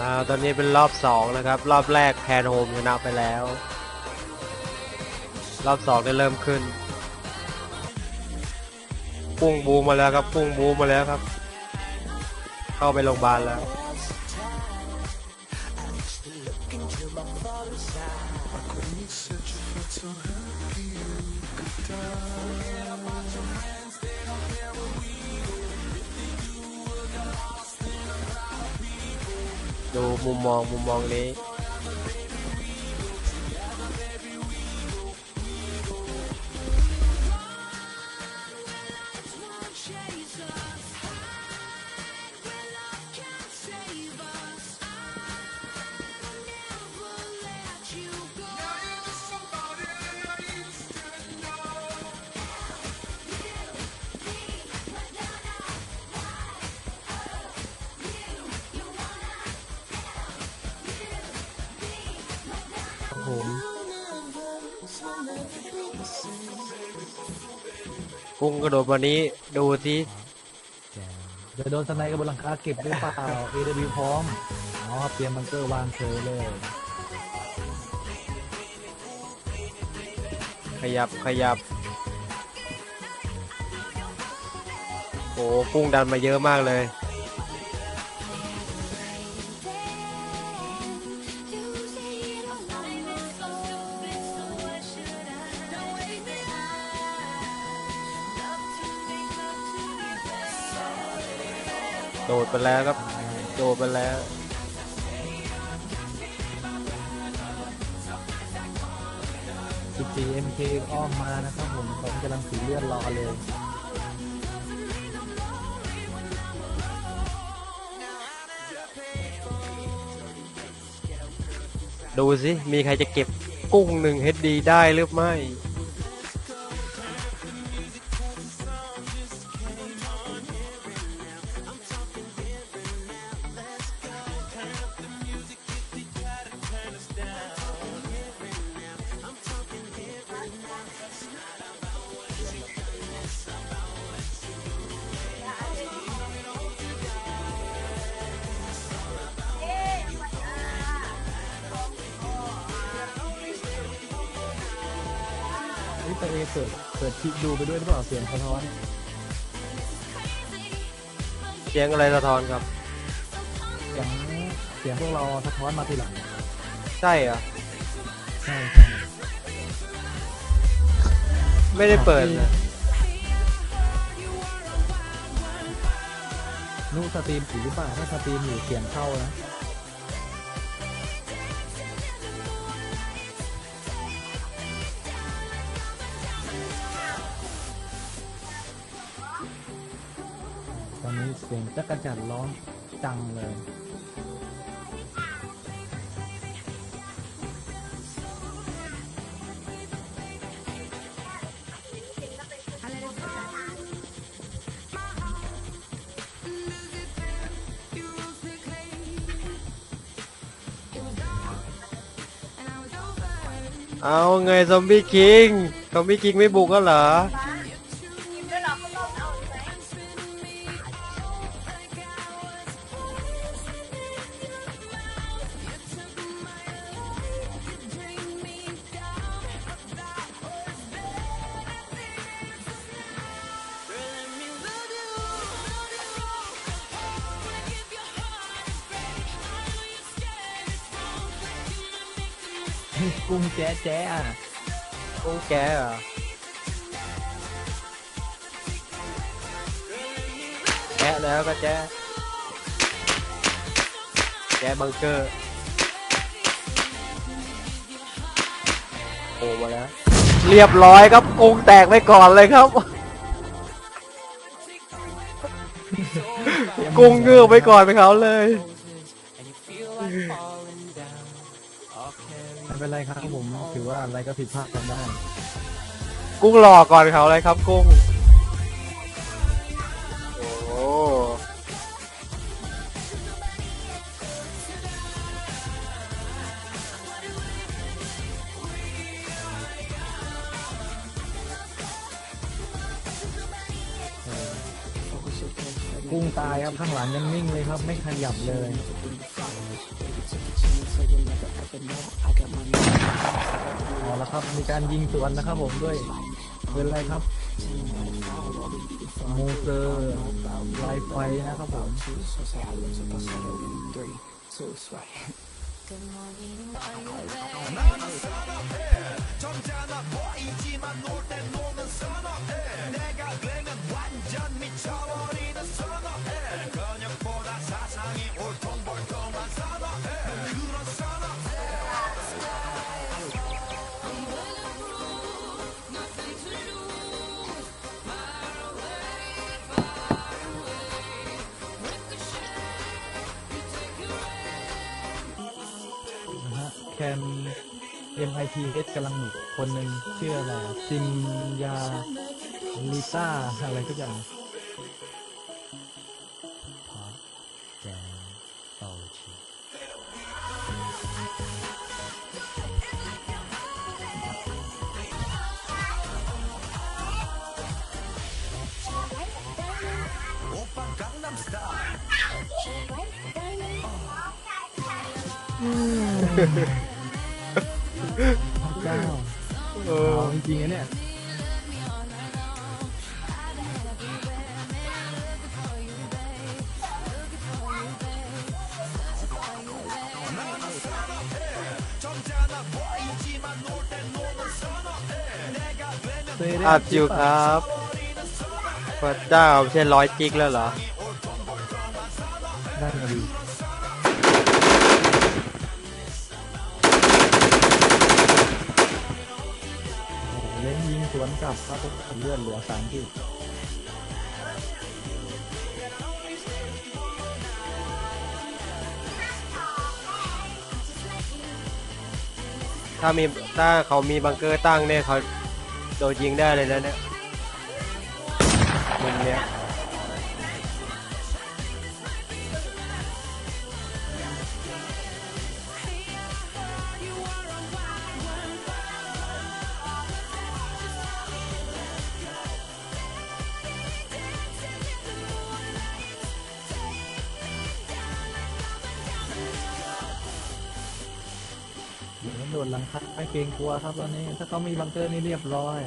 อ่าตอนนี้เป็นรอบสองนะครับ รอบแรกแคนโฮมชนะไปแล้ว รอบสองได้เริ่มขึ้นปุ้งบูมาแล้วครับปุ้งบูมมาแล้วครับ เข้าไปโรงพยาบาลแล้ว ดูมุมมองมุมมองนี้ ผมกุ้งกระโดดวันนี้ดูสิจะโดนสไนกับบนหลังคาเก็บหรือเปล่า AW พร้อมอ๋อเตรียมบังเกอร์วางเฉยเลย ขยับขยับ โอ้กุ้งดันมาเยอะมากเลย ดดไปแล้วครับ โดดไปแล้วสิบสี่ MK อ้อมมานะครับผมผมกำลังสีเลือดรอเลยดูสิ มีใครจะเก็บกุ้งหนึ่งเฮดดีได้หรือไม่ เอเปิดเปิดคลิปดูไปด้วยหรือเปล่าเสียงสะท้อนเสียงอะไรสะท้อนครับ เสียงเสียงพวกเราสะท้อนมาทีหลังใช่เหรอใช่ใช่ไม่ได้เปิดนะนู่สตรีมอยู่หรือเปล่าถ้าสตรีมอยู่เสียงเข้านะ จักรจันทร์ร้องจังเลย เอาไงซอมบี้คิง ซอมบี้คิงไม่บุกก็เหรอ กุ้งแจ๊ะแจ๊ะอะกุ้งแกเหรอแกะแล้วก็แจ๊ะแกะบังเกอร์โอ้มาแล้วเรียบร้อยครับกุ้งแตกไปก่อนเลยครับ กุ้งเงือกไปก่อนไปเขาเลย เป็นไรครับผมถือว่าอะไรก็ผิดพลาดกันได้กุ้งหล่อก่อนเขาเลยครับกุ้ง โอ้กุ้งตายครับข้างหลังยังนิ่งเลยครับ ไม่ขยับเลย ครับ มีการยิงสวนนะครับผมด้วยเป็นอะไรครับโมเซอร์ไลไฟนะครับผมน MITS กำลังหนุกคนหนึ่งชื่ออะไรอะซิมยาลิต้าอะไรทุกอย่างแจงเป่าชี พระเจ้าเออเอาจริงๆนะเนี่ยอัดอยู่ครับพระเจ้าไม่ใช่ร้อยจิกแล้วเหรอ ได้มาดี วนกลับครับผมเลื่อนเหลือสามที่ถ้ามีถ้าเขามีบังเกอร์ตั้งเนี่ยเขาโดนยิงได้เลยนะเนี่ยมุมเนี้ย ดี๋ยวโดนหลังคัดไม่เกรงกลัวครับตอนนี้ ถ้าเขามีบังเกอร์นี่เรียบร้อย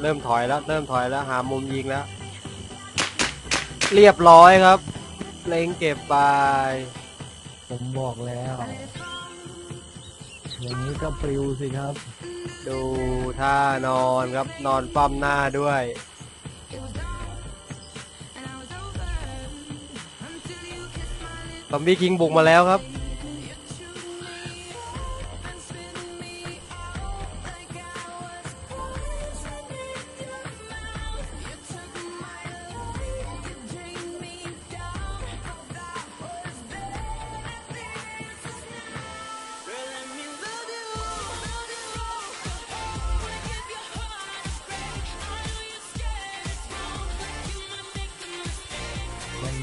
เริ่มถอยแล้ว เริ่มถอยแล้ว หามุมยิงแล้ว เรียบร้อยครับ เล็งเก็บไปผมบอกแล้วอย่างนี้ก็ปลิวสิครับ ดูท่านอนครับ นอนปั้มหน้าด้วย ซอมบี้คิงบุกมาแล้วครับ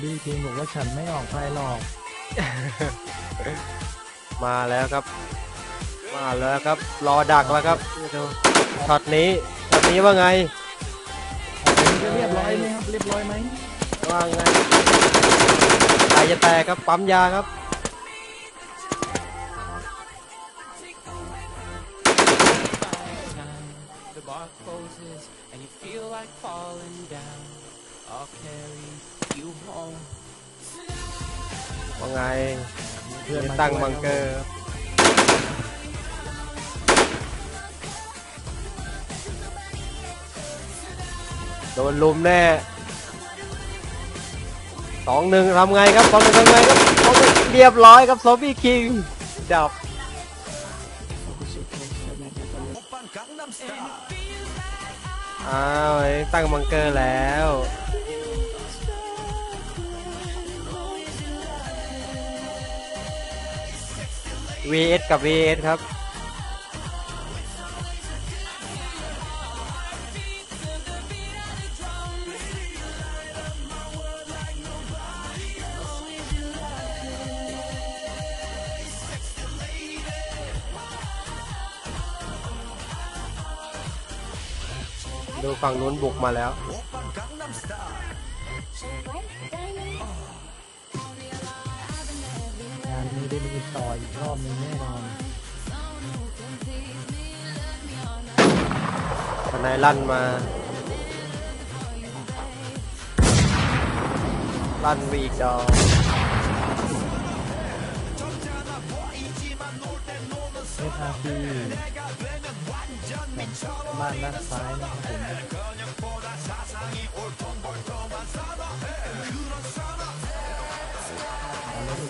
แคนดี้คิงบอกว่าฉันไม่ออกไปหรอก มาแล้วครับ มาแล้วครับ รอดักแล้วครับดูช็อตนี้ช็อตนี้ว่าไงอันนี้ก็เรียบร้อยไหมครับเรียบร้อยไหมว่าไงตายจะแตกครับปั๊มยาครับ time the bar closes and you feel like falling down I'll carry you home ว่าไงเพื่อนมาตั้งช่วยบังเกอร์ครับโดนลุมแน่สองหนึ่งทำไงครับสองหนึ่งทำไงครับสองหนึ่งเรียบร้อยครับซอมบี้คิงดับอ้าวเอ้ยตั้งบังเกอร์แล้ว VS กับ VS ครับ ดูฝั่งนู้นบุกมาแล้ว งานนี้ได้มีต่ออีกรอบหนึงแน่นอนทนายลั่นมา ลั่นไปอีกดอกเอสอาร์พีบ้านด้านซ้ายนะครับผมเอาแล้ว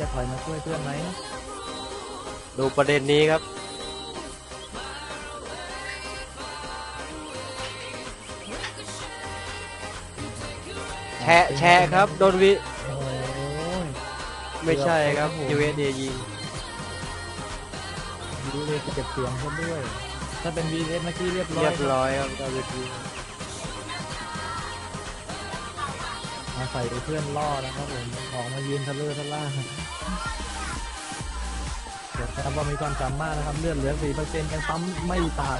จะถอยมาช่วยเพื่อนไหมดูประเด็นนี้ครับ แชะแชะครับ โดนวิ โอ้ย ไม่ใช่ครับเกือบยูไปเอครับผมเยิง ดูเลยเก็บเสียงเขาด้วย ถ้าเป็น VS เมื่อกี้เรียบร้อยเรียบครับร้อยครับดาวทีาใส่เพื่อนล่อนะครับผมออกมายืนทะเลอทะล่าเดี๋ยวครับว่ามีความสามารถนะครับเลือดเหลือสี่เปอร์เซ็นต์ยังปั๊มไม่ตาย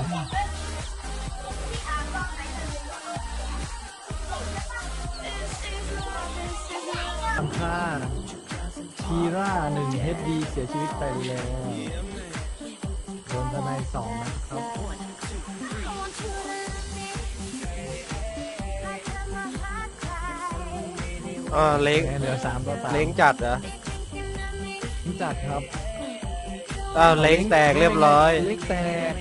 ทำค่าคีร่าหนึ่งเฮดดีเสียชีวิตไปแล้วโดนทนายสองนะครับ อ่าเล้งเหลือสามต่อสามเล้งจัดเหรอรู้จักครับอ้าวเล้งแตกเรียบร้อยเล็กแตก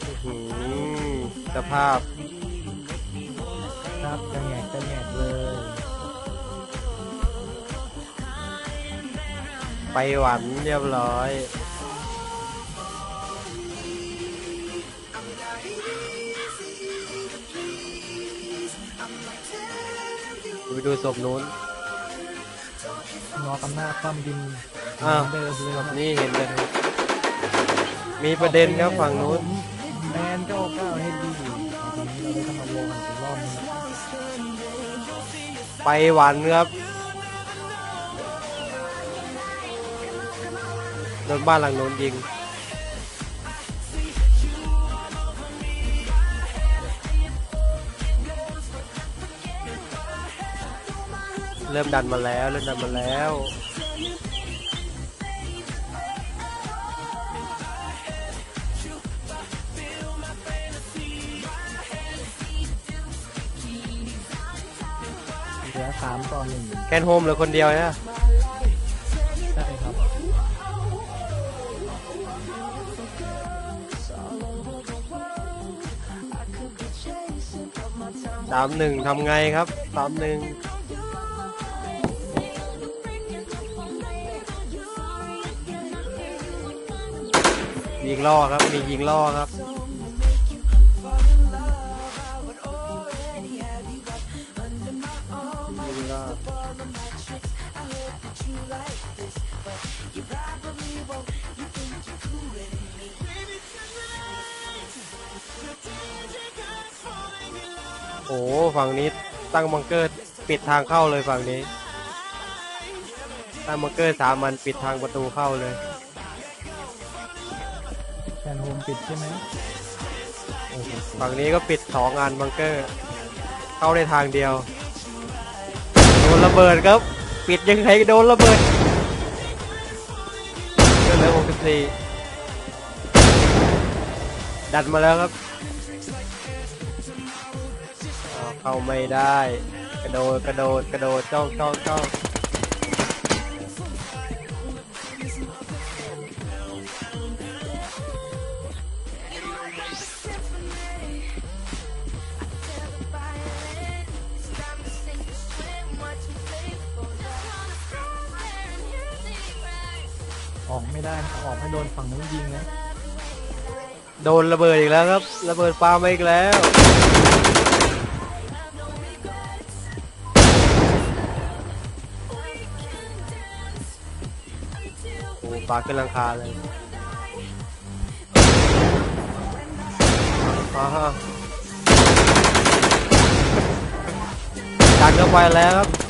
โอ้โหอืมสภาพ ครับกระแงกกระแงกเลย ไปหวันเรียบร้อย ไปดูศพนู้นงอตำหน้าคว่ำดินอ้าวเหมือนเดิมเลยครับนี่เห็นเลยครับมีประเด็นครับฝั่งนู้นแมนเก้าเก้าเฮดดีทีนี้เราได้ทำมาโลกันอีกรอบนึงนะไปหวันครับโดนบ้านหลังโน้นยิง เริ่มดันมาแล้ว เริ่มดันมาแล้วเหลือสามต่อหนึ่งแคนโฮมเหลือคนเดียวนะใช่ครับ สามหนึ่งทำไงครับสามหนึ่ง งล่อครับ มียิงล่อครับ ยิงล่อ โอ้โหฝั่งนี้ตั้งบังเกอร์ปิดทางเข้าเลยฝั่งนี้ ตั้งบังเกอร์สามมันปิดทางประตูเข้าเลย ปิดใช่ไหมโอ้โหฝั่งนี้ก็ปิดสองอันบังเกอร์ เข้าได้ทางเดียว โดนระเบิดครับ ปิดยังไงโดนระเบิดเกินแล้ว64ดันมาแล้วครับ เข้าไม่ได้ กระโดดกระโดดกระโดดจ้องจ้องจ้อง ไม่ได้นะออกให้โดนฝั่งนู้นยิงนะ โดนระเบิดอีกแล้วครับ ระเบิดปามาอีกแล้ว โอ้ปาขึ้นหลังคาเลยอ่าฮะดันเข้าไปแล้วครับ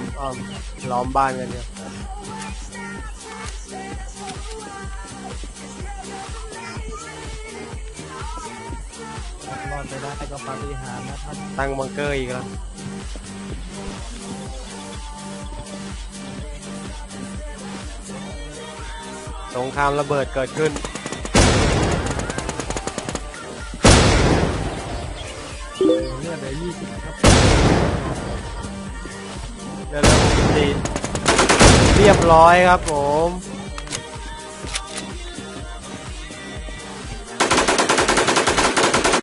มอ้อมล้อมบ้านกันเนี่ยรอดไปได้ก็ปาฏิหาริย์นะครับตั้งบังเกอร์อีกแล้วสงครามระเบิดเกิดขึ้น เลือดเหลือยี่สิบครับ เร็วๆดีเรียบร้อยครับผม